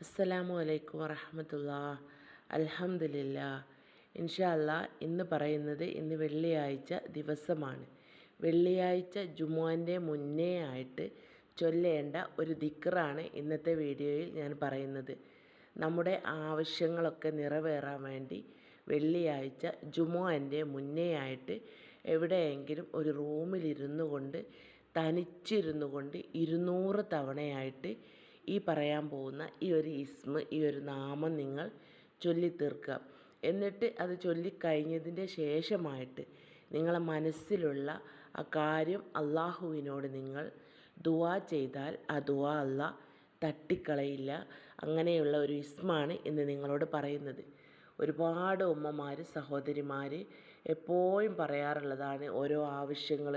അസ്സലാമു അലൈക്കും വറഹമത്തുള്ള അലഹമില്ല ഇൻഷല്ല ഇന്ന് പറയുന്നത് ഇന്ന് വെള്ളിയാഴ്ച ദിവസമാണ്. വെള്ളിയാഴ്ച ജുമുഅന്റെ മുന്നേ ആയിട്ട് ചൊല്ലേണ്ട ഒരു ദിക്റാണ് ഇന്നത്തെ വീഡിയോയിൽ ഞാൻ പറയുന്നത്. നമ്മുടെ ആവശ്യങ്ങളൊക്കെ നിറവേറാൻ വേണ്ടി വെള്ളിയാഴ്ച ജുമുഅന്റെ മുന്നേ ആയിട്ട് എവിടെയെങ്കിലും ഒരു റൂമിലിരുന്നു കൊണ്ട് തനിച്ചിരുന്നു കൊണ്ട് ഇരുന്നൂറ് തവണയായിട്ട് ഈ പറയാൻ പോകുന്ന ഈ ഒരു ഇസ്മ ഈ ഒരു നാമം നിങ്ങൾ ചൊല്ലിത്തീർക്കുക. എന്നിട്ട് അത് ചൊല്ലിക്കഴിഞ്ഞതിന്റെ ശേഷമായിട്ട് നിങ്ങളെ മനസ്സിലുള്ള ആ കാര്യം അള്ളാഹുവിനോട് നിങ്ങൾ ദുവാ ചെയ്താൽ ആ ദുവാ അല്ല തട്ടിക്കളയില്ല. അങ്ങനെയുള്ള ഒരു ഇസ്മാണ് ഇന്ന് നിങ്ങളോട് പറയുന്നത്. ഒരുപാട് ഉമ്മമാർ സഹോദരിമാർ എപ്പോഴും പറയാറുള്ളതാണ് ഓരോ ആവശ്യങ്ങൾ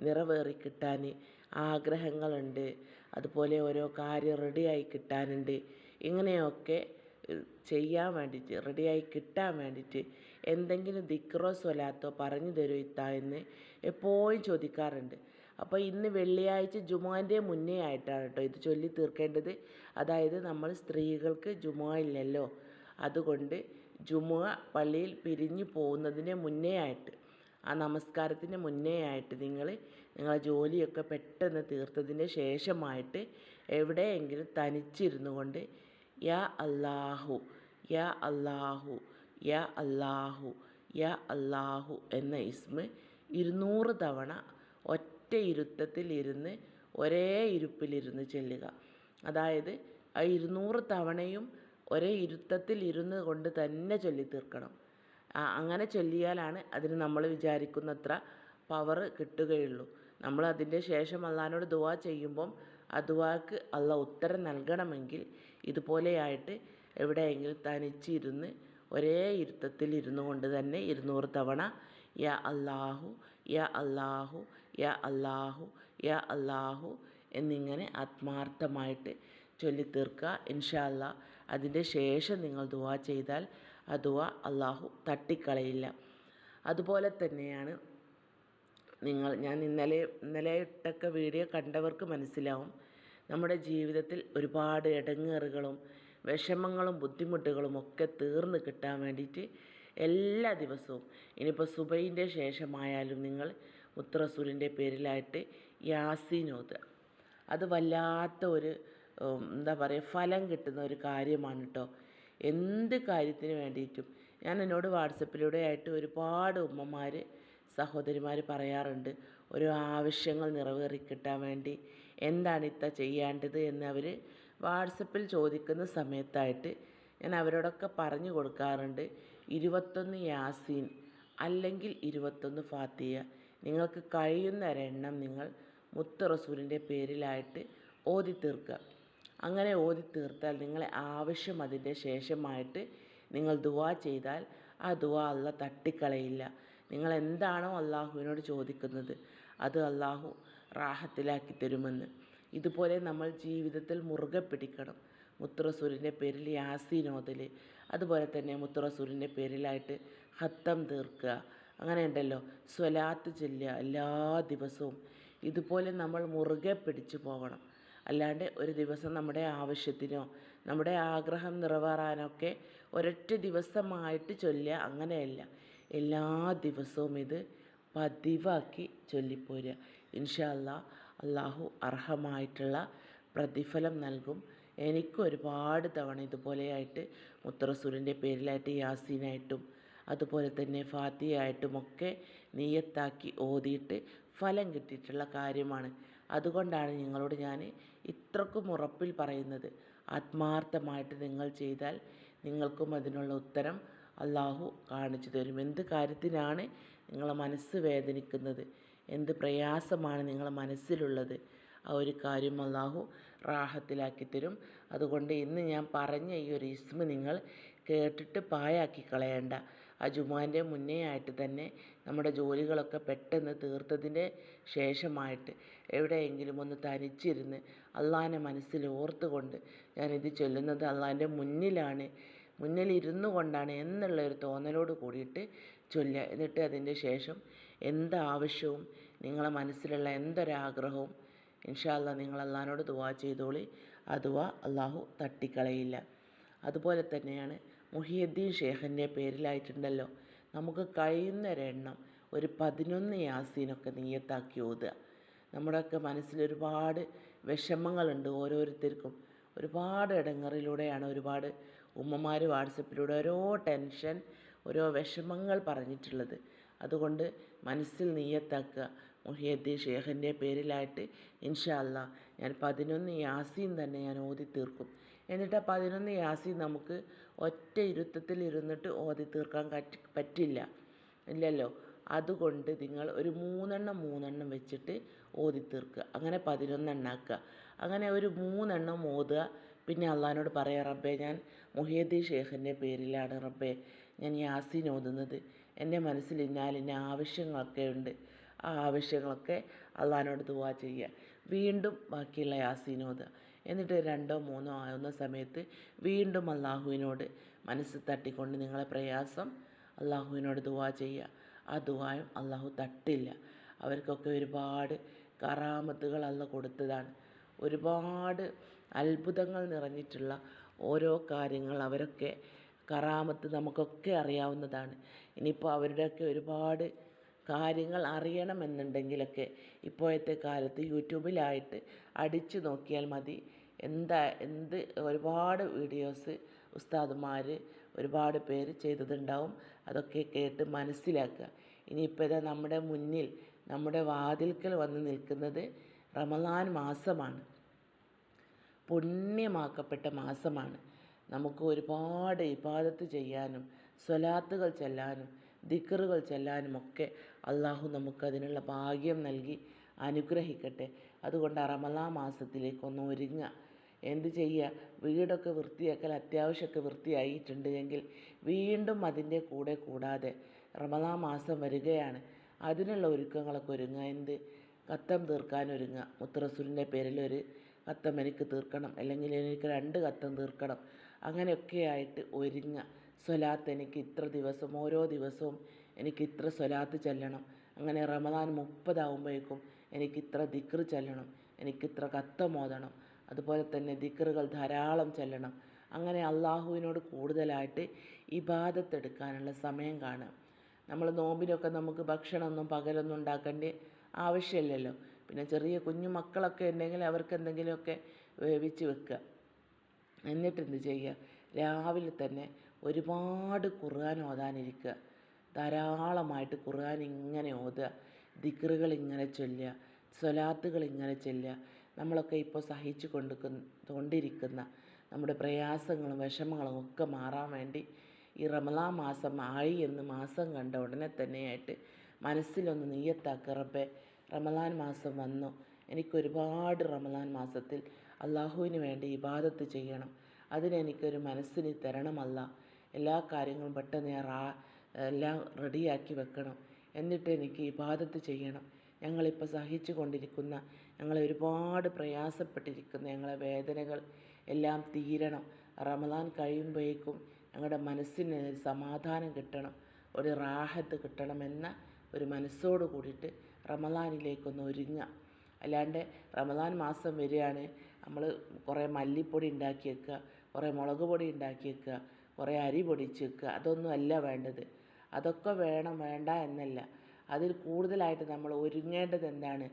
നിറവേറി കിട്ടാൻ ആഗ്രഹങ്ങളുണ്ട്. അതുപോലെ ഓരോ കാര്യം റെഡിയായി കിട്ടാനുണ്ട്. ഇങ്ങനെയൊക്കെ ചെയ്യാൻ വേണ്ടിയിട്ട് റെഡിയായി കിട്ടാൻ വേണ്ടിയിട്ട് എന്തെങ്കിലും ദിക്റോ സ്വലാത്തോ പറഞ്ഞു തരൂ ഇത്ത എന്ന് എപ്പോഴും ചോദിക്കാറുണ്ട്. അപ്പോൾ ഇന്ന് വെള്ളിയാഴ്ച ജുമാന്റെ മുന്നേ ആയിട്ടാണ് കേട്ടോ ഇത് ചൊല്ലി തീർക്കേണ്ടത്. അതായത് നമ്മൾ സ്ത്രീകൾക്ക് ജുമാ ഇല്ലല്ലോ അതുകൊണ്ട് ജുമുഅ പള്ളിയിൽ പിരിഞ്ഞു പോകുന്നതിന് മുന്നേ ആയിട്ട് ആ നമസ്കാരത്തിന് മുന്നേ ആയിട്ട് നിങ്ങൾ നിങ്ങളെ ജോലിയൊക്കെ പെട്ടെന്ന് തീർത്തതിന് ശേഷമായിട്ട് എവിടെയെങ്കിലും തനിച്ചിരുന്നു കൊണ്ട് യാ അല്ലാഹു യാ അല്ലാഹു യാ അല്ലാഹു യാ അല്ലാഹു എന്ന ഇസ്മ ഇരുന്നൂറ് തവണ ഒറ്റ ഇരുത്തത്തിൽ ഇരുന്ന് ഒരേ ഇരുപ്പിലിരുന്ന് ചെല്ലുക. അതായത് ആ ഇരുന്നൂറ് തവണയും ഒരേ ഇരുത്തത്തിൽ ഇരുന്ന് കൊണ്ട് തന്നെ ചൊല്ലി തീർക്കണം അങ്ങനെ ചൊല്ലിയാലാണ് അതിന് നമ്മൾ വിചാരിക്കുന്നത്ര പവർ കിട്ടുകയുള്ളൂ. നമ്മൾ അതിന്റെ ശേഷം അള്ളഹാനോട് ദുവാ ചെയ്യുമ്പം ആ ദുവാക്ക് അള്ള ഉത്തരം നൽകണമെങ്കിൽ ഇതുപോലെയായിട്ട് എവിടെയെങ്കിലും തനിച്ചിരുന്ന് ഒരേ ഇരുത്തത്തിൽ ഇരുന്നു കൊണ്ട് തന്നെ ഇരുന്നൂറ് തവണ യാ അല്ലാഹു യാ അല്ലാഹു യാ അല്ലാഹു യാ അല്ലാഹു എന്നിങ്ങനെ ആത്മാർത്ഥമായിട്ട് ചൊല്ലിത്തീർക്കുക. ഇൻഷാ അല്ലാ അതിന്റെ ശേഷം നിങ്ങൾ ദുവാ ചെയ്താൽ ദുവാ അള്ളാഹു തട്ടിക്കളയില്ല. അതുപോലെ തന്നെയാണ് നിങ്ങൾ ഞാൻ ഇന്നലെ ഇന്നലെ ഇട്ടൊക്കെ വീഡിയോ കണ്ടവർക്ക് മനസ്സിലാവും. നമ്മുടെ ജീവിതത്തിൽ ഒരുപാട് ഇടങ്ങേറുകളും വിഷമങ്ങളും ബുദ്ധിമുട്ടുകളും ഒക്കെ തീർന്ന് കിട്ടാൻ വേണ്ടിയിട്ട് എല്ലാ ദിവസവും ഇനിയിപ്പോൾ സുബൈന്റെ ശേഷമായാലും നിങ്ങൾ മുത്തറസൂലിന്റെ പേരിലായിട്ട് യാസീൻ ഓതുക. അത് വല്ലാത്ത ഒരു എന്താ പറയുക ഫലം കിട്ടുന്ന ഒരു കാര്യമാണ് കേട്ടോ. എന്ത് കാര്യത്തിന് വേണ്ടിയിട്ടും. ഞാൻ എന്നോട് വാട്സപ്പിലൂടെ ആയിട്ട് ഒരുപാട് ഉമ്മമാർ സഹോദരിമാർ പറയാറുണ്ട് ഒരു ആവശ്യങ്ങൾ നിറവേറി കിട്ടാൻ വേണ്ടി എന്താണ് ഇത്ത ചെയ്യേണ്ടത്? എന്ന് അവർ വാട്സപ്പിൽ ചോദിക്കുന്ന സമയത്തായിട്ട് ഞാൻ അവരോടൊക്കെ പറഞ്ഞു കൊടുക്കാറുണ്ട് ഇരുപത്തൊന്ന് യാസീൻ അല്ലെങ്കിൽ ഇരുപത്തൊന്ന് ഫാത്തിയ നിങ്ങൾക്ക് കഴിയുന്ന ഒരെണ്ണം നിങ്ങൾ മുത്ത് റസൂലിന്റെ പേരിലായിട്ട് ഓതി തീർക്കുക അങ്ങനെ ഓതി തീർത്താൽ നിങ്ങളെ ആവശ്യം അതിന്റെ ശേഷമായിട്ട് നിങ്ങൾ ദുവാ ചെയ്താൽ ആ ദുവാ അല്ല തട്ടിക്കളയില്ല. നിങ്ങൾ എന്താണോ അള്ളാഹുവിനോട് ചോദിക്കുന്നത് അത് അള്ളാഹു റാഹത്തിലാക്കി തരുമെന്ന്. ഇതുപോലെ നമ്മൾ ജീവിതത്തിൽ മുറുകെ പിടിക്കണം. മുത്തുറസൂലിന്റെ പേരിൽ യാസീൻ ഓതൽ അതുപോലെ തന്നെ മുത്തുറസൂലിന്റെ പേരിലായിട്ട് ഹത്തം തീർക്കുക. അങ്ങനെ ഉണ്ടല്ലോ. സ്വലാത്ത് ചെല്ലുക എല്ലാ ദിവസവും. ഇതുപോലെ നമ്മൾ മുറുകെ പിടിച്ചു പോകണം. അല്ലാണ്ട് ഒരു ദിവസം നമ്മുടെ ആവശ്യത്തിനോ നമ്മുടെ ആഗ്രഹം നിറവേറാനൊക്കെ ഒരൊറ്റ ദിവസമായിട്ട് ചൊല്ലുക അങ്ങനെയല്ല. എല്ലാ ദിവസവും ഇത് പതിവാക്കി ചൊല്ലിപ്പോരുക. ഇൻഷാ അല്ലാ അള്ളാഹു അർഹമായിട്ടുള്ള പ്രതിഫലം നൽകും. എനിക്ക് ഒരുപാട് തവണ ഇതുപോലെയായിട്ട് മുത്തറസൂലിന്റെ പേരിലായിട്ട് യാസീനായിട്ടും അതുപോലെ തന്നെ ഫാത്തിയായിട്ടുമൊക്കെ നീയത്താക്കി ഓതിയിട്ട് ഫലം കിട്ടിയിട്ടുള്ള കാര്യമാണ്. അതുകൊണ്ടാണ് നിങ്ങളോട് ഞാൻ ഇത്രക്കും ഉറപ്പിൽ പറയുന്നത്. ആത്മാർത്ഥമായിട്ട് നിങ്ങൾ ചെയ്താൽ നിങ്ങൾക്കും അതിനുള്ള ഉത്തരം അള്ളാഹു കാണിച്ചു തരും. എന്ത് കാര്യത്തിനാണ് നിങ്ങളെ മനസ്സ് വേദനിക്കുന്നത്? എന്ത് പ്രയാസമാണ് നിങ്ങളെ മനസ്സിലുള്ളത്? ആ ഒരു കാര്യം അള്ളാഹു റാഹത്തിലാക്കി തരും. അതുകൊണ്ട് ഇന്ന് ഞാൻ പറഞ്ഞ ഈ ഒരു ഇസ്മ നിങ്ങൾ കേട്ടിട്ട് പായാക്കി കളയണ്ട ആ ജുമാന്റെ മുന്നേ ആയിട്ട് തന്നെ നമ്മുടെ ജോലികളൊക്കെ പെട്ടെന്ന് തീർത്തതിന്റെ ശേഷമായിട്ട് എവിടെയെങ്കിലും ഒന്ന് തനിച്ചിരുന്ന് അള്ളാഹിനെ മനസ്സിൽ ഓർത്തുകൊണ്ട് ഞാനിത് ചൊല്ലുന്നത് അള്ളാഹിന്റെ മുന്നിലാണ് മുന്നിൽ ഇരുന്നു കൊണ്ടാണ് എന്നുള്ള ഒരു തോന്നലോട് കൂടിയിട്ട് ചൊല്ലുക. എന്നിട്ട് അതിന്റെ ശേഷം എന്താവശ്യവും നിങ്ങളെ മനസ്സിലുള്ള എന്തൊരാഗ്രഹവും ഇൻഷാല്ല നിങ്ങൾ അള്ളഹാനോട് ദുവാ ചെയ്തോളി. അഥവാ അള്ളാഹു തട്ടിക്കളയില്ല. അതുപോലെ തന്നെയാണ് മുഹിയുദ്ദീൻ ഷേഖിന്റെ പേരിലായിട്ടുണ്ടല്ലോ. നമുക്ക് കഴിയുന്നൊരെണ്ണം ഒരു പതിനൊന്ന് യാസീനൊക്കെ നീയത്താക്കി ഓതുക. നമ്മുടെയൊക്കെ മനസ്സിൽ ഒരുപാട് വിഷമങ്ങളുണ്ട് ഓരോരുത്തർക്കും. ഒരുപാട് ഇടങ്ങറിലൂടെയാണ് ഒരുപാട് ഉമ്മമാർ വാട്സപ്പിലൂടെ ഓരോ ടെൻഷൻ ഓരോ വിഷമങ്ങൾ പറഞ്ഞിട്ടുള്ളത്. അതുകൊണ്ട് മനസ്സിൽ നീയത്താക്കുക മുഹിയുദ്ദീൻ ഷേഖിന്റെ പേരിലായിട്ട് ഇൻഷാ അല്ലാ ഞാൻ പതിനൊന്ന് യാസീൻ തന്നെ ഞാൻ ഓതി തീർക്കും എന്നിട്ട് ആ പതിനൊന്ന് യാസീൻ നമുക്ക് ഒറ്റ ഇരുത്തത്തിൽ ഇരുന്നിട്ട് ഓതി തീർക്കാൻ പറ്റി പറ്റില്ല. ഇല്ലല്ലോ? അതുകൊണ്ട് നിങ്ങൾ ഒരു മൂന്നെണ്ണം മൂന്നെണ്ണം വെച്ചിട്ട് ഓതി തീർക്കുക. അങ്ങനെ പതിനൊന്നെണ്ണം ആക്കുക അങ്ങനെ ഒരു മൂന്നെണ്ണം ഓതുക. പിന്നെ അള്ളഹാനോട് പറയുക റബ്ബേ ഞാൻ മുഹിയുദ്ദീൻ ഷേഖിന്റെ പേരിലാണ് റബ്ബേ ഞാൻ യാസീൻ ഓതുന്നത്. എന്റെ മനസ്സിൽ ഇന്നാലിന്ന ആവശ്യങ്ങളൊക്കെ ഉണ്ട്. ആ ആവശ്യങ്ങളൊക്കെ അള്ളഹാനോട് ദുവാ ചെയ്യുക. വീണ്ടും ബാക്കിയുള്ള യാസീൻ ഓതുക. എന്നിട്ട് രണ്ടോ മൂന്നോ ആവുന്ന സമയത്ത് വീണ്ടും അള്ളാഹുവിനോട് മനസ്സ് തട്ടിക്കൊണ്ട് നിങ്ങളെ പ്രയാസം അള്ളാഹുവിനോട് ദുവാ ചെയ്യുക. ആ ദുവായും അള്ളാഹു തട്ടില്ല. അവർക്കൊക്കെ ഒരുപാട് കറാമത്തുകൾ അല്ല കൊടുത്തതാണ്. ഒരുപാട് അത്ഭുതങ്ങൾ നിറഞ്ഞിട്ടുള്ള ഓരോ കാര്യങ്ങൾ അവരൊക്കെ കറാമത്ത് നമുക്കൊക്കെ അറിയാവുന്നതാണ്. ഇനിയിപ്പോൾ അവരുടെയൊക്കെ ഒരുപാട് കാര്യങ്ങൾ അറിയണമെന്നുണ്ടെങ്കിലൊക്കെ ഇപ്പോഴത്തെ കാലത്ത് യൂട്യൂബിലായിട്ട് അടിച്ചു നോക്കിയാൽ മതി. എന്താ എന്ത് ഒരുപാട് വീഡിയോസ് ഉസ്താദുമാർ ഒരുപാട് പേര് ചെയ്തതുണ്ടാവും. അതൊക്കെ കേട്ട് മനസ്സിലാക്കുക. ഇനിയിപ്പോൾ ഇതാ നമ്മുടെ മുന്നിൽ നമ്മുടെ വാതിൽക്കൽ വന്ന് നിൽക്കുന്നത് റമദാൻ മാസമാണ്. പുണ്യമാക്കപ്പെട്ട മാസമാണ്. നമുക്ക് ഒരുപാട് ഇബാദത്ത് ചെയ്യാനും സ്വലാത്തുകൾ ചെല്ലാനും ദിക്റുകൾ ചെല്ലാനുമൊക്കെ അള്ളാഹു നമുക്കതിനുള്ള ഭാഗ്യം നൽകി അനുഗ്രഹിക്കട്ടെ. അതുകൊണ്ട് റമലാ മാസത്തിലേക്ക് ഒന്ന് ഒരുങ്ങുക. എന്ത് ചെയ്യുക? വീടൊക്കെ വൃത്തിയാക്കൽ അത്യാവശ്യമൊക്കെ വൃത്തിയായിട്ടുണ്ട് എങ്കിൽ വീണ്ടും അതിന്റെ കൂടെ കൂടാതെ റമദാൻ മാസം വരികയാണ്. അതിനുള്ള ഒരുക്കങ്ങളൊക്കെ ഒരുങ്ങുക. എന്ത്? കത്തം തീർക്കാൻ ഒരുങ്ങുക. മുത്തറസൂലിന്റെ പേരിൽ ഒരു കത്തം എനിക്ക് തീർക്കണം. അല്ലെങ്കിൽ എനിക്ക് രണ്ട് കത്തം തീർക്കണം. അങ്ങനെയൊക്കെ ആയിട്ട് ഒരുങ്ങുക. സ്വലാത്ത് എനിക്ക് ഇത്ര ദിവസം ഓരോ ദിവസവും എനിക്ക് ഇത്ര സ്വലാത്ത് ചെല്ലണം. അങ്ങനെ റമദാൻ മുപ്പതാവുമ്പോഴേക്കും എനിക്ക് ഇത്ര ദിക്ർ ചെല്ലണം എനിക്ക് ഇത്ര കത്തം ഓതണം അതുപോലെ തന്നെ ദിക്റുകൾ ധാരാളം ചൊല്ലണം. അങ്ങനെ അള്ളാഹുവിനോട് കൂടുതലായിട്ട് ഇബാദത്ത് എടുക്കാനുള്ള സമയം കാണുക. നമ്മൾ നോമ്പിനൊക്കെ നമുക്ക് ഭക്ഷണമൊന്നും പകലൊന്നും ഉണ്ടാക്കേണ്ട ആവശ്യമില്ലല്ലോ. പിന്നെ ചെറിയ കുഞ്ഞു മക്കളൊക്കെ ഉണ്ടെങ്കിൽ അവർക്ക് എന്തെങ്കിലുമൊക്കെ വേവിച്ച് വെക്കുക. എന്നിട്ട് എന്ത് ചെയ്യുക? രാവിലെ തന്നെ ഒരുപാട് ഖുർആൻ ഓതാനിരിക്കുക. ധാരാളമായിട്ട് ഖുർആൻ ഇങ്ങനെ ഓതുക. ദിക്റുകൾ ഇങ്ങനെ ചൊല്ലുക സ്വലാത്തുകൾ ഇങ്ങനെ ചൊല്ലുക. നമ്മളൊക്കെ ഇപ്പോൾ സഹിച്ചു കൊണ്ട് കൊണ്ടിരിക്കുന്ന നമ്മുടെ പ്രയാസങ്ങളും വിഷമങ്ങളും ഒക്കെ മാറാൻ വേണ്ടി ഈ റമദാൻ മാസം ആയി എന്ന് മാസം കണ്ട ഉടനെ തന്നെയായിട്ട് മനസ്സിലൊന്ന് നീയത്താക്കുക റബ്ബെ റമദാൻ മാസം വന്നു. എനിക്കൊരുപാട് റമദാൻ മാസത്തിൽ അള്ളാഹുവിന് വേണ്ടി ഇബാദത്ത് ചെയ്യണം. അതിനെനിക്കൊരു മനസ്സിന് തരണമല്ല. എല്ലാ കാര്യങ്ങളും പെട്ടെന്ന് ഞാൻ എല്ലാം റെഡിയാക്കി വെക്കണം. എന്നിട്ട് എനിക്ക് ഇബാദത്ത് ചെയ്യണം. ഞങ്ങളിപ്പോൾ സഹിച്ചു കൊണ്ടിരിക്കുന്ന ഞങ്ങളെ ഒരുപാട് പ്രയാസപ്പെട്ടിരിക്കുന്ന ഞങ്ങളെ വേദനകൾ എല്ലാം തീരണം. റമദാൻ കഴിയുമ്പോഴേക്കും ഞങ്ങളുടെ മനസ്സിന് ഒരു സമാധാനം കിട്ടണം ഒരു റാഹത്ത് കിട്ടണമെന്ന ഒരു മനസ്സോട് കൂടിയിട്ട് റമദാനിലേക്കൊന്ന് ഒരുങ്ങുക അല്ലാണ്ട് റമദാൻ മാസം വരികയാണ് നമ്മൾ കുറേ മല്ലിപ്പൊടി ഉണ്ടാക്കി വെക്കുക കുറേ മുളക് പൊടി ഉണ്ടാക്കി വെക്കുക കുറേ അരി പൊടിച്ച് വെക്കുക അതൊന്നും അല്ല വേണ്ടത്. അതൊക്കെ വേണം വേണ്ട എന്നല്ല. അതിൽ കൂടുതലായിട്ട് നമ്മൾ ഒരുങ്ങേണ്ടത് എന്താണ്?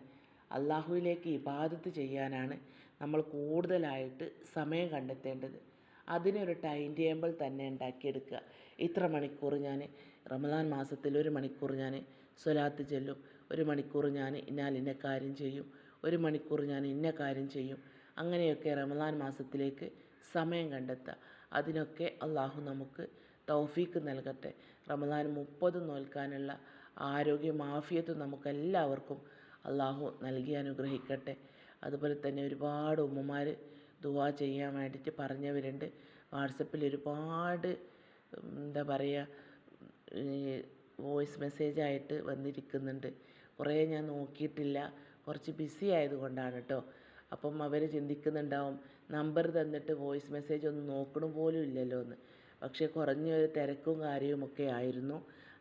അള്ളാഹുവിലേക്ക് ഇബാദത്ത് ചെയ്യാനാണ് നമ്മൾ കൂടുതലായിട്ട് സമയം കണ്ടെത്തേണ്ടത്. അതിനൊരു ടൈം ടേബിൾ തന്നെ ഉണ്ടാക്കിയെടുക്കുക. ഇത്ര മണിക്കൂർ ഞാൻ റമദാൻ മാസത്തിൽ ഒരു മണിക്കൂർ ഞാൻ സ്വലാത്ത് ചെല്ലും. ഒരു മണിക്കൂർ ഞാൻ ഇന്നാൽ ഇന്ന കാര്യം ചെയ്യും. ഒരു മണിക്കൂർ ഞാൻ ഇന്ന കാര്യം ചെയ്യും. അങ്ങനെയൊക്കെ റമദാൻ മാസത്തിലേക്ക് സമയം കണ്ടെത്തുക. അതിനൊക്കെ അള്ളാഹു നമുക്ക് തൗഫീക്ക് നൽകട്ടെ. റമദാൻ മുപ്പത് നോൽക്കാനുള്ള ആരോഗ്യ മാഫിയത്ത് നമുക്കെല്ലാവർക്കും അള്ളാഹു നൽകി അനുഗ്രഹിക്കട്ടെ. അതുപോലെ തന്നെ ഒരുപാട് ഉമ്മമാർ ദുവാ ചെയ്യാൻ വേണ്ടിയിട്ട് പറഞ്ഞവരുണ്ട്. വാട്സപ്പിൽ ഒരുപാട് എന്താ പറയുക വോയിസ് മെസ്സേജ് ആയിട്ട് വന്നിരിക്കുന്നുണ്ട്. കുറേ ഞാൻ നോക്കിയിട്ടില്ല. കുറച്ച് ബിസി ആയതുകൊണ്ടാണ് കേട്ടോ. അപ്പം അവർ ചിന്തിക്കുന്നുണ്ടാവും നമ്പർ തന്നിട്ട് വോയിസ് മെസ്സേജ് ഒന്നും നോക്കണ പോലും ഇല്ലല്ലോ എന്ന് പക്ഷേ കുറഞ്ഞൊരു തിരക്കും കാര്യവുമൊക്കെ ആയിരുന്നു.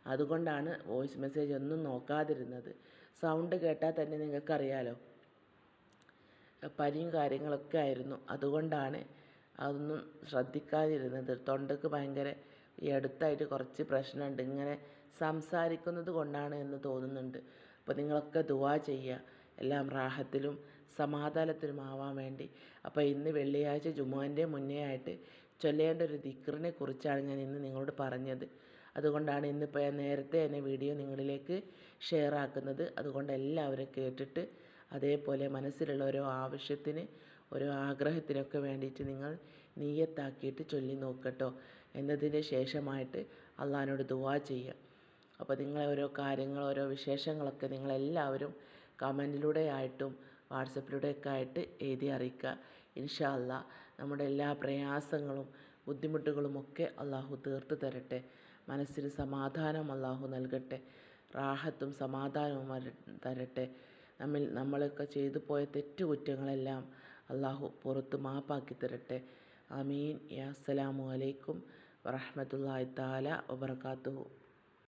അതുകൊണ്ടാണ് വോയിസ് മെസ്സേജ് ഒന്നും നോക്കാതിരുന്നത്. സൗണ്ട് കേട്ടാൽ തന്നെ നിങ്ങൾക്കറിയാലോ. പനിയും കാര്യങ്ങളൊക്കെ ആയിരുന്നു. അതുകൊണ്ടാണ് അതൊന്നും ശ്രദ്ധിക്കാതിരുന്നത്. തൊണ്ടയ്ക്ക് ഭയങ്കര ഈ അടുത്തായിട്ട് കുറച്ച് പ്രശ്നമുണ്ട്. ഇങ്ങനെ സംസാരിക്കുന്നത് കൊണ്ടാണ് എന്ന് തോന്നുന്നുണ്ട്. അപ്പോൾ നിങ്ങളൊക്കെ ദുവാ ചെയ്യുക. എല്ലാം റാഹത്തിലും സമാധാനത്തിലും ആവാൻ വേണ്ടി. അപ്പോൾ ഇന്ന് വെള്ളിയാഴ്ച ജുമുഅന്റെ മുന്നേ ആയിട്ട് ചൊല്ലേണ്ട ഒരു ദിക്റിനെ കുറിച്ചാണ് ഞാൻ ഇന്ന് നിങ്ങളോട് പറഞ്ഞത്. അതുകൊണ്ടാണ് ഇന്നിപ്പോൾ ഞാൻ നേരത്തെ തന്നെ വീഡിയോ നിങ്ങളിലേക്ക് ഷെയർ ആക്കുന്നത്. അതുകൊണ്ട് എല്ലാവരും കേട്ടിട്ട് അതേപോലെ മനസ്സിലുള്ള ഓരോ ആവശ്യത്തിന് ഓരോ ആഗ്രഹത്തിനൊക്കെ വേണ്ടിയിട്ട് നിങ്ങൾ നീയത്താക്കിയിട്ട് ചൊല്ലി നോക്കട്ടോ. എന്നതിന് ശേഷമായിട്ട് അള്ളഹാനോട് ദുവാ ചെയ്യുക അപ്പോൾ നിങ്ങളെ ഓരോ കാര്യങ്ങൾ ഓരോ വിശേഷങ്ങളൊക്കെ നിങ്ങളെല്ലാവരും കമന്റിലൂടെ ആയിട്ടും വാട്സപ്പിലൂടെയൊക്കെ ആയിട്ട് എഴുതി അറിയിക്കുക. ഇൻഷാ അല്ലാ നമ്മുടെ എല്ലാ പ്രയാസങ്ങളും ബുദ്ധിമുട്ടുകളും ഒക്കെ അള്ളാഹു തീർത്ത് തരട്ടെ. മനസ്സിന് സമാധാനം അള്ളാഹു നൽകട്ടെ. റാഹത്തും സമാധാനവും തരട്ടെ. നമ്മിൽ നമ്മളൊക്കെ ചെയ്തു പോയ തെറ്റുകുറ്റങ്ങളെല്ലാം അള്ളാഹു പുറത്ത് മാപ്പാക്കി തരട്ടെ. അമീൻ അസ്സലാമു അലൈക്കും വറഹ്മത്തുള്ളാഹി താല വബറകാതുഹു.